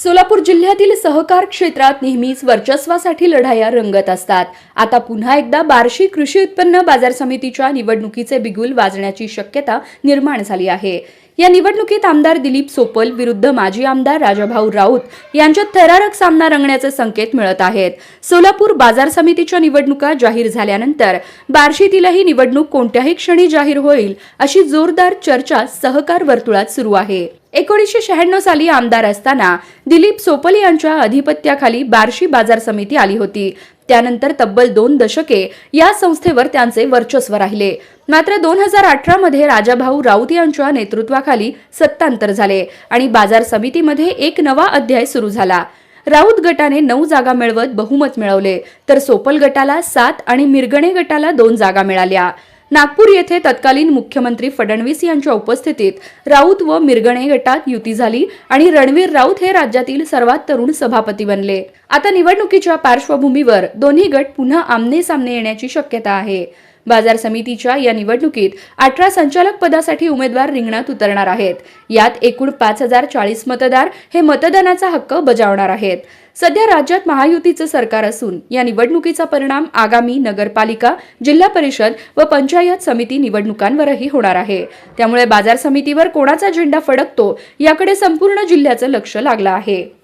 सोलापूर जिल्ह्यातील सहकार क्षेत्रात नेहमीच वर्चस्वासाठी लढाया रंगत असतात. आता पुन्हा एकदा बार्शी कृषी उत्पन्न बाजार समितीच्या निवडणुकीचे बिगुल वाजण्याची शक्यता निर्माण झाली आहे. या निवडणुकीत आमदार दिलीप सोपल विरुद्ध माजी आमदार राजाभाऊ राऊत यांच्यात थरारक सामना रंगण्याचे संकेत मिळत आहेत. सोलापूर बाजार समितीच्या निवडणुका जाहीर झाल्यानंतर बार्शीतीलही निवडणूक कोणत्याही क्षणी जाहीर होईल अशी जोरदार चर्चा सहकार वर्तुळात सुरू आहे. एकोणीसशे शहाण्णव साली आमदार असताना दिलीप सोपल यांच्या अधिपत्याखाली बार्शी बाजार समिती आली होती. त्यानंतर तब्बल दोन दशके या संस्थेवर त्यांचे वर्चस्व राहिले. मात्र दोन हजार अठरा मध्ये राजाभाऊ राऊत यांच्या नेतृत्वाखाली सत्तांतर झाले आणि बाजार समितीमध्ये एक नवा अध्याय सुरू झाला. राऊत गटाने नऊ जागा मिळवत बहुमत मिळवले. तर सोपल गटाला सात आणि मिरगणे गटाला दोन जागा मिळाल्या. नागपूर येथे तत्कालीन मुख्यमंत्री फडणवीस यांच्या उपस्थितीत राऊत व मिरगणे गटात युती झाली आणि रणवीर राऊत हे राज्यातील सर्वात तरुण सभापती बनले. आता निवडणुकीच्या पार्श्वभूमीवर दोन्ही गट पुन्हा आमने सामने येण्याची शक्यता आहे. बाजार समितीच्या या निवडणुकीत अठरा संचालक पदासाठी उमेदवार रिंगणात उतरणार आहेत. यात एकूण पाच हजार चाळीस मतदार हे मतदानाचा हक्क बजावणार आहेत. सध्या राज्यात महायुतीचं सरकार असून या निवडणुकीचा परिणाम आगामी नगरपालिका जिल्हा परिषद व पंचायत समिती निवडणुकांवरही होणार आहे. त्यामुळे बाजार समितीवर कोणाचा झेंडा फडकतो याकडे संपूर्ण जिल्ह्याचं लक्ष लागलं आहे.